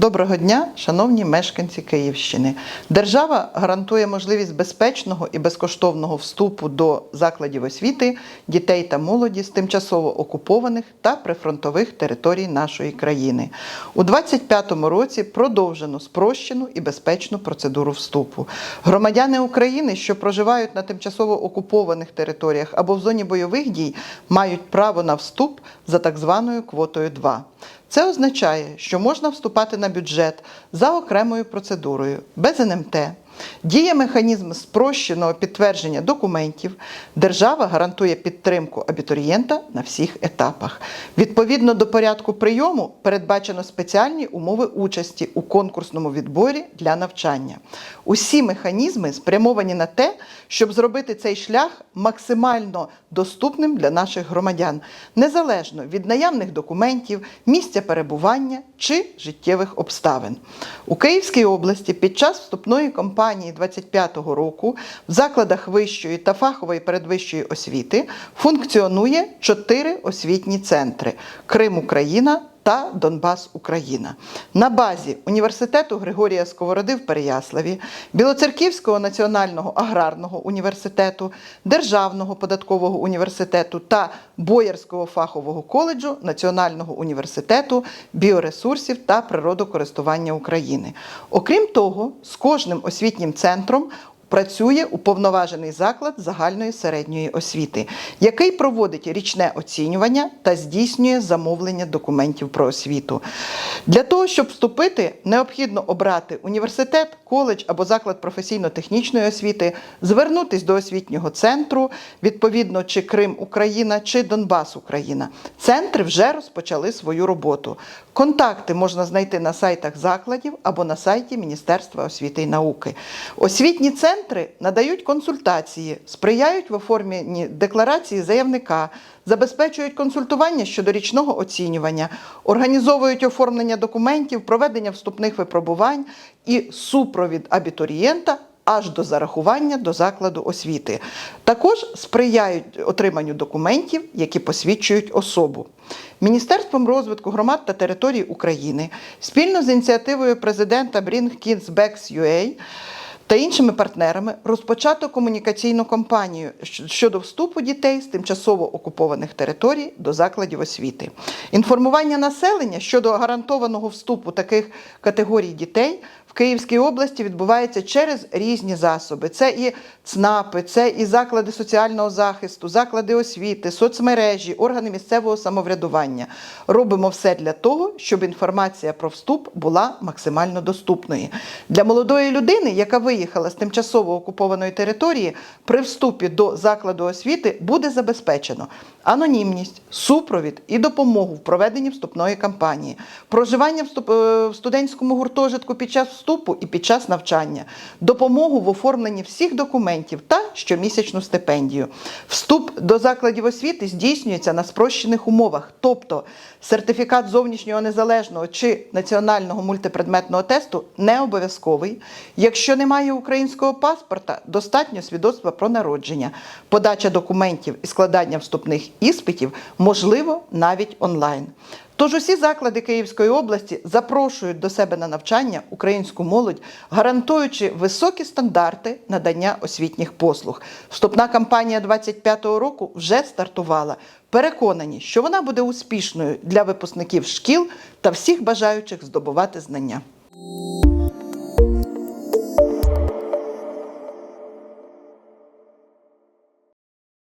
Доброго дня, шановні мешканці Київщини. Держава гарантує можливість безпечного і безкоштовного вступу до закладів освіти дітей та молоді з тимчасово окупованих та прифронтових територій нашої країни. У 2025 році продовжено спрощену і безпечну процедуру вступу. Громадяни України, що проживають на тимчасово окупованих територіях або в зоні бойових дій, мають право на вступ за так званою квотою 2. Це означає, що можна вступати на бюджет за окремою процедурою без НМТ. Діє механізм спрощеного підтвердження документів. Держава гарантує підтримку абітурієнта на всіх етапах. Відповідно до порядку прийому передбачено спеціальні умови участі у конкурсному відборі для навчання. Усі механізми спрямовані на те, щоб зробити цей шлях максимально доступним для наших громадян, незалежно від наявних документів, місця перебування чи життєвих обставин. У Київській області під час вступної кампанії 25-го року в закладах вищої та фахової передвищої освіти функціонує чотири освітні центри: Крим Україна. Та Донбас Україна на базі університету Григорія Сковороди в Переяславі, Білоцерківського національного аграрного університету, Державного податкового університету та Боярського фахового коледжу Національного університету біоресурсів та природокористування України. Окрім того, з кожним освітнім центром працює уповноважений заклад загальної середньої освіти, який проводить річне оцінювання та здійснює замовлення документів про освіту. Для того, щоб вступити, необхідно обрати університет, коледж або заклад професійно-технічної освіти, звернутись до освітнього центру, відповідно, чи Крим Україна, чи Донбас Україна. Центри вже розпочали свою роботу. Контакти можна знайти на сайтах закладів або на сайті Міністерства освіти і науки. Освітні центри надають консультації, сприяють в оформленні декларації заявника, забезпечують консультування щодо річного оцінювання, організовують оформлення документів, проведення вступних випробувань і супровід абітурієнта аж до зарахування до закладу освіти. Також сприяють отриманню документів, які посвідчують особу. Міністерством розвитку громад та територій України спільно з ініціативою президента Bring Kids Back UA та іншими партнерами розпочато комунікаційну кампанію щодо вступу дітей з тимчасово окупованих територій до закладів освіти. Інформування населення щодо гарантованого вступу таких категорій дітей в Київській області відбувається через різні засоби. Це і ЦНАПи, це і заклади соціального захисту, заклади освіти, соцмережі, органи місцевого самоврядування. Робимо все для того, щоб інформація про вступ була максимально доступною. Для молодої людини, яка виїхала з тимчасово окупованої території, при вступі до закладу освіти буде забезпечено анонімність, супровід і допомогу в проведенні вступної кампанії, проживання в е, студентському гуртожитку під час вступу і під час навчання, допомогу в оформленні всіх документів та щомісячну стипендію. Вступ до закладів освіти здійснюється на спрощених умовах, тобто сертифікат зовнішнього незалежного чи національного мультипредметного тесту не обов'язковий. Якщо немає українського паспорта, достатньо свідоцтва про народження. Подача документів і складання вступних іспитів можливо навіть онлайн. Тож усі заклади Київської області запрошують до себе на навчання українську молодь, гарантуючи високі стандарти надання освітніх послуг. Вступна кампанія 25-го року вже стартувала. Переконані, що вона буде успішною для випускників шкіл та всіх бажаючих здобувати знання.